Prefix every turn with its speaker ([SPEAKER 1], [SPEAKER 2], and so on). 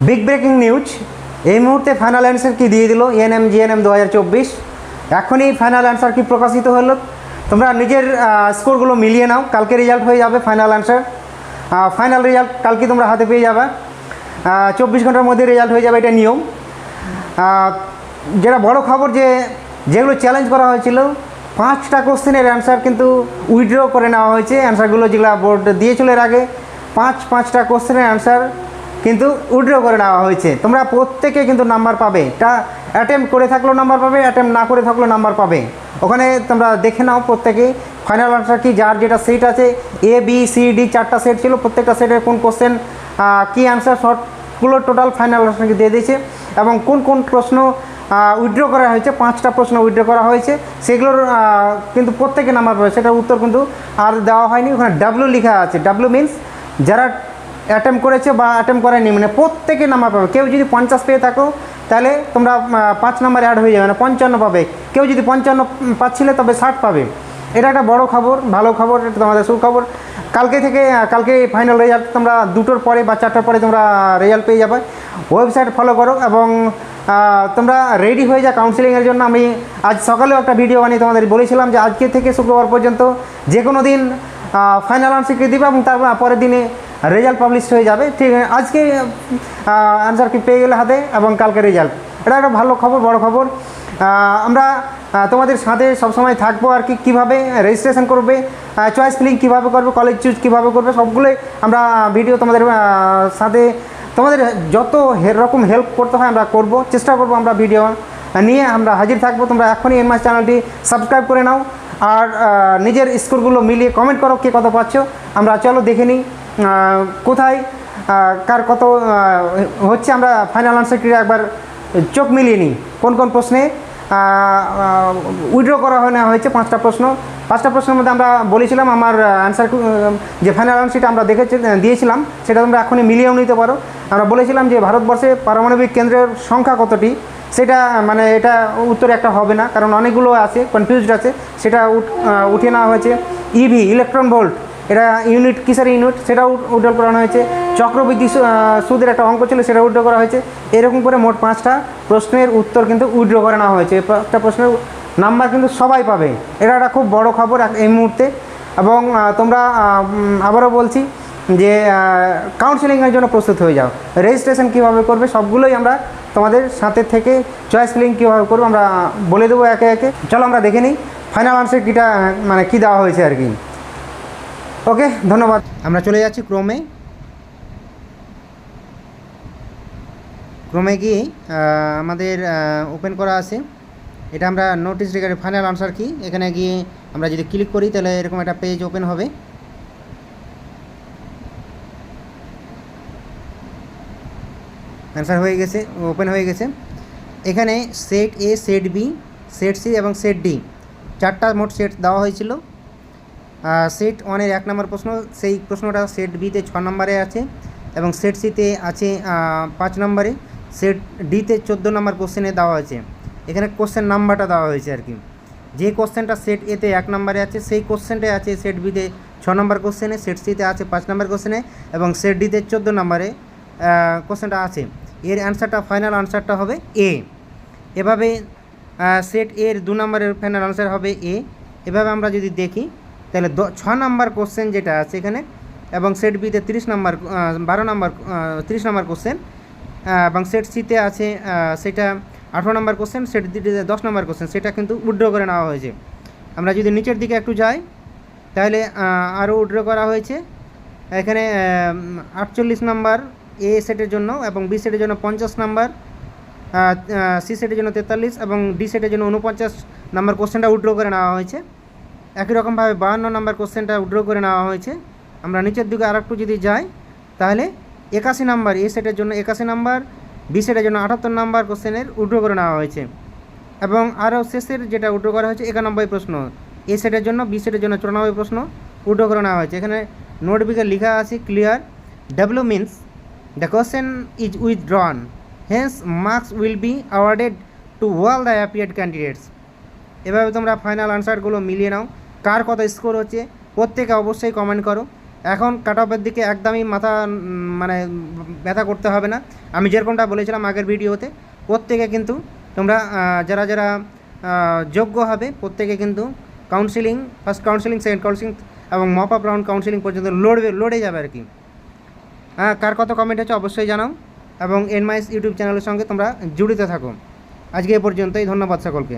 [SPEAKER 1] Big breaking news এই মুহূর্তে final answer কি দিয়ে দিল এনএম জিএনএম দু হাজার চব্বিশ? এখনই ফাইনাল অ্যান্সার কি প্রকাশিত হলো? তোমরা নিজের স্কোরগুলো মিলিয়ে নাও, কালকে রেজাল্ট হয়ে যাবে ফাইনাল অ্যান্সার ফাইনাল রেজাল্ট কালকে তোমরা হাতে পেয়ে যাবে। চব্বিশ ঘণ্টার মধ্যে রেজাল্ট হয়ে যাবে এটা নিয়ম। যেটা বড় খবর যে, যেগুলো চ্যালেঞ্জ করা হয়েছিল, পাঁচটা কোশ্চেনের অ্যান্সার কিন্তু উইথড্র করে নেওয়া হয়েছে। অ্যান্সারগুলো যেগুলো বোর্ড দিয়েছিল এর আগে, পাঁচ, পাঁচটা কোশ্চেনের অ্যান্সার কিন্তু উইথড্র করে নেওয়া হয়েছে। তোমরা প্রত্যেকে কিন্তু নাম্বার পাবে। এটা অ্যাটেম্প করে থাকলেও নাম্বার পাবে অ্যাটেম্প না করে থাকলেও নাম্বার পাবে। ওখানে তোমরা দেখে নাও প্রত্যেকেই ফাইনাল আনসার কি? যার যেটা সেট আছে এ বি সি ডি চারটা সেট ছিল। প্রত্যেকটা সেটের কোন কোশ্চেন কী অ্যান্সার শর্টগুলো টোটাল ফাইনাল আনসারকে দিয়ে দিয়েছে। এবং কোন কোন প্রশ্ন উইথড্র করা হয়েছে, পাঁচটা প্রশ্ন উইথড্র করা হয়েছে, সেগুলোর কিন্তু প্রত্যেকে নাম্বার পাবে। সেটার উত্তর কিন্তু আর দেওয়া হয়নি। ওখানে ডাব্লু লেখা আছে। ডাব্লু মিনস যারা অ্যাটেম্প করেছে বা অ্যাটেম্প করেনি মানে প্রত্যেকে নাম্বার পাবে। কেউ যদি পঞ্চাশ পেয়ে থাকো, তাহলে তোমরা পাঁচ নাম্বার অ্যাড হয়ে যাবে না পঞ্চান্ন পাবে। কেউ যদি পঞ্চান্ন পাচ্ছিলে, তবে ষাট পাবে। এটা একটা বড় খবর, ভালো খবর, এটা তোমাদের সুখবর কালকে থেকে কালকে ফাইনাল রেজাল্ট তোমরা দুটোর পরে বা চারটার পরে তোমরা রেজাল্ট পেয়ে যাবে। ওয়েবসাইট ফলো করো এবং তোমরা রেডি হয়ে যা কাউন্সিলিংয়ের জন্য। আমি আজ সকালেও একটা ভিডিও বানিয়ে তোমাদের বলেছিলাম যে আজকে থেকে শুক্রবার পর্যন্ত যে কোনো দিন ফাইনাল আনসারকে দিবে এবং তারপর পরের দিনে রেজাল্ট পাবলিশ হয়ে যাবে। ঠিক আজকে আনসার কি পেয়ে গেলে হাতে এবং কালকে রেজাল্ট এটা একটা ভালো খবর, বড় খবর। আমরা তোমাদের সাথে সবসময় থাকব আর কি, কীভাবে রেজিস্ট্রেশন করবে চয়েস ফিলিং কীভাবে করবে কলেজ চুজ কীভাবে করবে, সবগুলোই আমরা ভিডিও তোমাদের সাথে, তোমাদের যত রকম হেল্প করতে হয় আমরা করব, চেষ্টা করব আমরা ভিডিও নিয়ে আমরা হাজির থাকব। তোমরা এখনই এনমাস চ্যানেলটি সাবস্ক্রাইব করে নাও। আর নিজের স্কুলগুলো মিলিয়ে কমেন্ট করো, কে কত পাচ্ছ। আমরা চলো দেখে নিই। কোথায়? কার কত হচ্ছে আমরা ফাইনাল আনসারটি একবার চোখ মিলিয়ে নিই। কোন কোন প্রশ্নে? উইড্র করা হয় না, হয়েছে পাঁচটা প্রশ্ন। পাঁচটা প্রশ্নের মধ্যে আমরা বলেছিলাম আমার অ্যান্সার যে ফাইনাল আনসারটা আমরা দেখেছি দিয়েছিলাম, সেটা তোমরা এখনই মিলিয়েও নিতে পারো। আমরা বলেছিলাম যে ভারতবর্ষে পারমাণবিক কেন্দ্রের সংখ্যা কতটি? সেটা মানে এটা উত্তর একটা হবে না, কারণ অনেকগুলো আছে কনফিউজড আছে। সেটা উঠ- নেওয়া হয়েছে। ইভি ইলেকট্রন ভোল্ট এটা ইউনিট কিসের ইউনিট সেটাও উদ্ধার করানো হয়েছে। চক্রবৃদ্ধি সুদের একটা অঙ্ক ছিল, সেটা উদ্ধার করা হয়েছে। এরকম করে মোট পাঁচটা প্রশ্নের উত্তর কিন্তু উইড্র করে নেওয়া হয়েছে। একটা প্রশ্নের নাম্বার কিন্তু সবাই পাবে। এটা একটা খুব বড় খবর এই মুহূর্তে। এবং তোমরা আবারও বলছি যে কাউন্সেলিংয়ের জন্য প্রস্তুত হয়ে যাও। রেজিস্ট্রেশন কীভাবে করবে, সবগুলোই আমরা তোমাদের সাথে থেকে চয়েস ফিলিং কীভাবে করব আমরা বলে দেবো একে একে। চলো আমরা দেখে নিই। ফাইনাল আনসার কীটা মানে কী দেওয়া হয়েছে আর কি। ওকে, ধন্যবাদ। আমরা চলে যাচ্ছি ক্রমে। ক্রমে গিয়ে আমাদের ওপেন করা আছে। এটা আমরা নোটিস রিগার্ডে ফাইনাল আনসার কি? এখানে গিয়ে আমরা যদি ক্লিক করি, তাহলে এরকম একটা পেজ ওপেন হবে। অ্যান্সার হয়ে গেছে ওপেন হয়ে গেছে। এখানে set A set B set C এবং সেট ডি চারটা মোট সেট দেওয়া হয়েছিল। সেট ওয়ানের এক নম্বর প্রশ্ন, সেই প্রশ্নটা সেট বিতে ছ নম্বরে আছে এবং সেট সিতে আছে পাঁচ নম্বরে। সেট ডিতে চোদ্দ নম্বর কোশ্চেনে দেওয়া আছে এখানে কোশ্চেন নাম্বারটা দেওয়া হয়েছে আর কি। যে কোশ্চেনটা সেট এতে এক নম্বরে আছে, সেই কোশ্চেনটাই আছে সেট বিতে ছ নম্বর কোশ্চেনে সেট সিতে আছে পাঁচ নম্বর কোশ্চেনে এবং সেট ডিতে চোদ্দ নম্বরে কোশ্চেনটা আছে। এর অ্যান্সারটা ফাইনাল আনসারটা হবে এ এভাবে সেট এর দু নম্বরের ফাইনাল আনসার হবে এ এভাবে আমরা যদি দেখি তাহলে ছ নম্বর কোশ্চেন যেটা আছে এখানে, এবং সেট বিতে তিরিশ নম্বর বারো নম্বর তিরিশ নম্বর কোশ্চেন এবং সেট সিতে আছে সেটা আঠারো নম্বর কোশ্চেন সেট দিতে দশ নম্বর কোশ্চেন সেটা কিন্তু উড্র করে নেওয়া হয়েছে। আমরা যদি নিচের দিকে একটু যাই, তাহলে আরও উড্র করা হয়েছে। এখানে আটচল্লিশ নম্বর এ সেটের জন্য এবং বি সেটের জন্য পঞ্চাশ নম্বর সি সেটের জন্য তেতাল্লিশ এবং ডি সেটের জন্য উনপঞ্চাশ নম্বর কোশ্চেনটা উড্র করে নেওয়া হয়েছে। একই রকমভাবে বাহান্ন নম্বর কোশ্চেনটা উড্র করে নেওয়া হয়েছে। আমরা নিচের দিকে আর যদি যাই, তাহলে একাশি নাম্বার, এ সেটের জন্য একাশি নাম্বার, বি সেটের জন্য আটাত্তর নাম্বার কোশ্চেনের উড্র করে নেওয়া হয়েছে। এবং আরও শেষের যেটা উড্র করা হয়েছে, একানব্বই প্রশ্ন। এ সেটের জন্য, বি সেটের জন্য চুরানব্বই প্রশ্ন উড্র করে নেওয়া হয়েছে। এখানে নোট বিকে লেখা আছে clear W means the question is withdrawn hence marks will be awarded to all the appeared candidates এভাবে তোমরা ফাইনাল আনসারগুলো মিলিয়ে নাও। কার কত স্কোর হচ্ছে, প্রত্যেকে অবশ্যই কমেন্ট করো। এখন কাট অফের দিকে একদমই মাথা মানে ব্যথা করতে হবে না। আমি যেরকমটা বলেছিলাম আগের ভিডিওতে, প্রত্যেকে কিন্তু তোমরা যারা যারা যোগ্য হবে, প্রত্যেকে কিন্তু counselling first counselling second counselling এবং মপ আপ রাউন্ড কাউন্সিলিং পর্যন্ত লড়বে, লড়ে যাবে আর কি। হ্যাঁ কার কত কমেন্ট আছে অবশ্যই জানাও এবং এনমাইস ইউটিউব চ্যানেলের সঙ্গে তোমরা জড়িত থাকো। আজকে এ পর্যন্তই, ধন্যবাদ সকলকে।